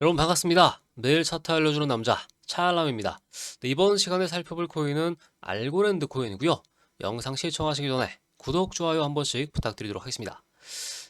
여러분 반갑습니다. 매일 차트 알려주는 남자 차알람입니다. 네, 이번 시간에 살펴볼 코인은 알고랜드 코인이고요. 영상 시청하시기 전에 구독, 좋아요 한 번씩 부탁드리도록 하겠습니다.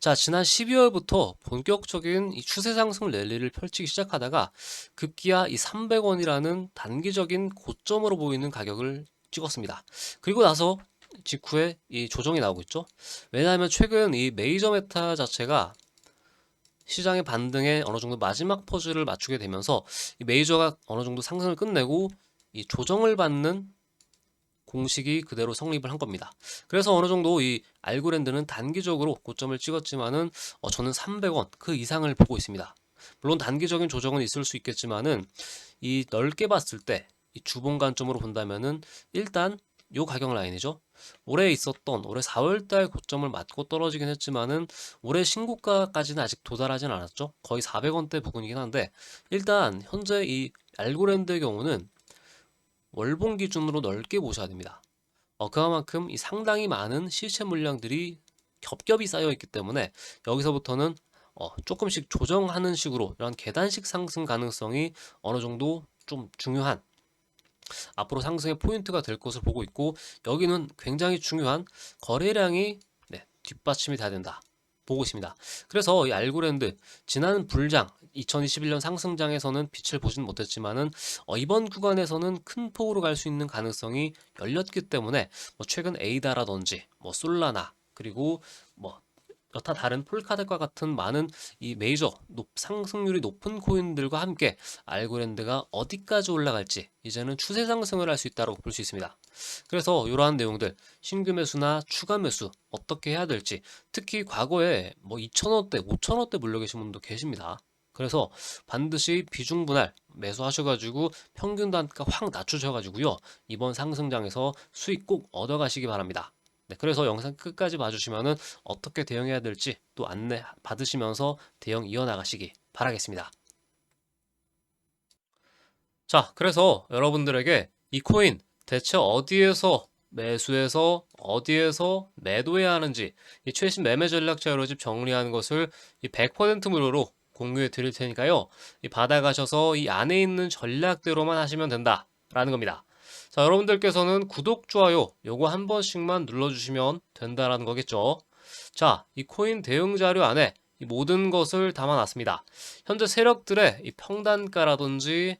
자, 지난 12월부터 본격적인 이 추세 상승 랠리를 펼치기 시작하다가 급기야 이 300원이라는 단기적인 고점으로 보이는 가격을 찍었습니다. 그리고 나서 직후에 이 조정이 나오고 있죠. 왜냐하면 최근 이 메이저 메타 자체가 시장의 반등에 어느 정도 마지막 퍼즐을 맞추게 되면서 이 메이저가 어느 정도 상승을 끝내고 이 조정을 받는 공식이 그대로 성립을 한 겁니다. 그래서 어느 정도 이 알고랜드는 단기적으로 고점을 찍었지만은 어, 저는 300원 그 이상을 보고 있습니다. 물론 단기적인 조정은 있을 수 있겠지만은 이 넓게 봤을 때 이 주봉 관점으로 본다면은 일단 요 가격 라인이죠. 올해 있었던 올해 4월달 고점을 맞고 떨어지긴 했지만은 올해 신고가까지는 아직 도달하진 않았죠. 거의 400원대 부근이긴 한데 일단 현재 이 알고랜드의 경우는 월봉 기준으로 넓게 보셔야 됩니다. 어, 그만큼 이 상당히 많은 실체 물량들이 겹겹이 쌓여 있기 때문에 여기서부터는 어, 조금씩 조정하는 식으로 이런 계단식 상승 가능성이 어느 정도 좀 중요한 앞으로 상승의 포인트가 될 것을 보고 있고 여기는 굉장히 중요한 거래량이 네, 뒷받침이 돼야 된다. 보고 있습니다. 그래서 이 알고랜드 지난 불장 2021년 상승장에서는 빛을 보진 못했지만은 어, 이번 구간에서는 큰 폭으로 갈 수 있는 가능성이 열렸기 때문에 뭐 최근 에이다라든지 뭐 솔라나 그리고 뭐 여타 다른 폴카드과 같은 많은 이 메이저 높, 상승률이 높은 코인들과 함께 알고랜드가 어디까지 올라갈지 이제는 추세 상승을 할 수 있다고 볼 수 있습니다. 그래서 이러한 내용들 신규 매수나 추가 매수 어떻게 해야 될지 특히 과거에 뭐 2,000원대, 5,000원대 물려 계신 분도 계십니다. 그래서 반드시 비중 분할 매수하셔가지고 평균 단가 확 낮추셔가지고요 이번 상승장에서 수익 꼭 얻어가시기 바랍니다. 네, 그래서 영상 끝까지 봐주시면은 어떻게 대응해야 될지 또 안내 받으시면서 대응 이어나가시기 바라겠습니다. 자, 그래서 여러분들에게 이 코인 대체 어디에서 매수해서 어디에서 매도해야 하는지 이 최신 매매 전략 자료집 정리하는 것을 이 100% 무료로 공유해 드릴 테니까요. 이 받아가셔서 이 안에 있는 전략대로만 하시면 된다라는 겁니다. 자, 여러분들께서는 구독, 좋아요 요거 한 번씩만 눌러주시면 된다라는 거겠죠. 자, 이 코인 대응 자료 안에 이 모든 것을 담아놨습니다. 현재 세력들의 이 평단가라든지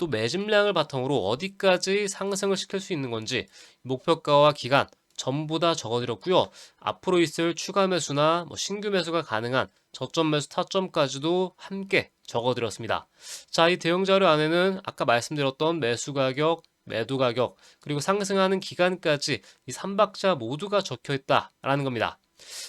또 매집량을 바탕으로 어디까지 상승을 시킬 수 있는 건지 목표가와 기간 전부 다 적어드렸고요. 앞으로 있을 추가 매수나 뭐 신규 매수가 가능한 저점 매수 타점까지도 함께 적어드렸습니다. 자, 이 대응 자료 안에는 아까 말씀드렸던 매수 가격, 매도 가격, 그리고 상승하는 기간까지 이 3박자 모두가 적혀 있다라는 겁니다.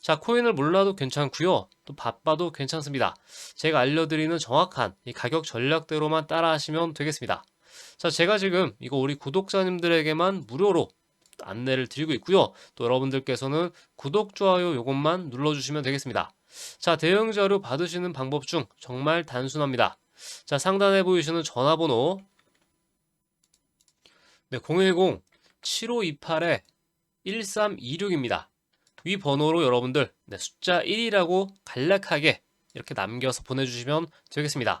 자, 코인을 몰라도 괜찮고요. 또 바빠도 괜찮습니다. 제가 알려드리는 정확한 이 가격 전략대로만 따라 하시면 되겠습니다. 자, 제가 지금 이거 우리 구독자님들에게만 무료로 안내를 드리고 있고요. 또 여러분들께서는 구독, 좋아요 요것만 눌러주시면 되겠습니다. 자, 대응 자료 받으시는 방법 중 정말 단순합니다. 자, 상단에 보이시는 전화번호 네, 010-7528-1326입니다. 위 번호로 여러분들 네, 숫자 1이라고 간략하게 이렇게 남겨서 보내주시면 되겠습니다.